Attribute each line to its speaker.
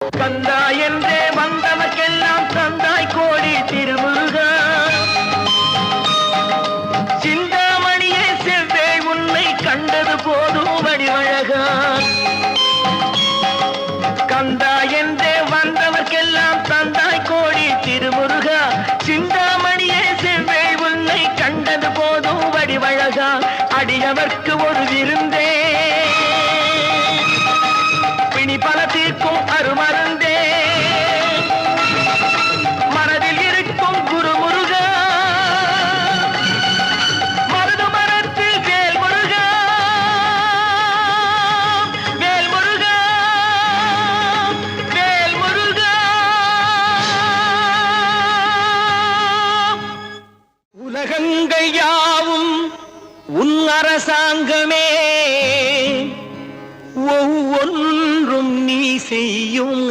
Speaker 1: கந்தா என்றே வந்தவர்க்கெல்லாம் தந்தாய் கோடி திருமுருகா. சிந்தாமணியே செவ்வே உன்னை கண்டது போதும் வடிவழகா. கந்தா என்றே வந்தவர்க்கெல்லாம் தந்தாய் கோடி திருமுருகா. சிந்தாமணியே செவ்வே உன்னை கண்டது போதும் வடிவழகா. அடியவர்க்கு ஒரு விருந்தே. உலகங்கையாவும் உன் அரசாங்கமே. ஒவ்வொன்றும் நீ செய்யும்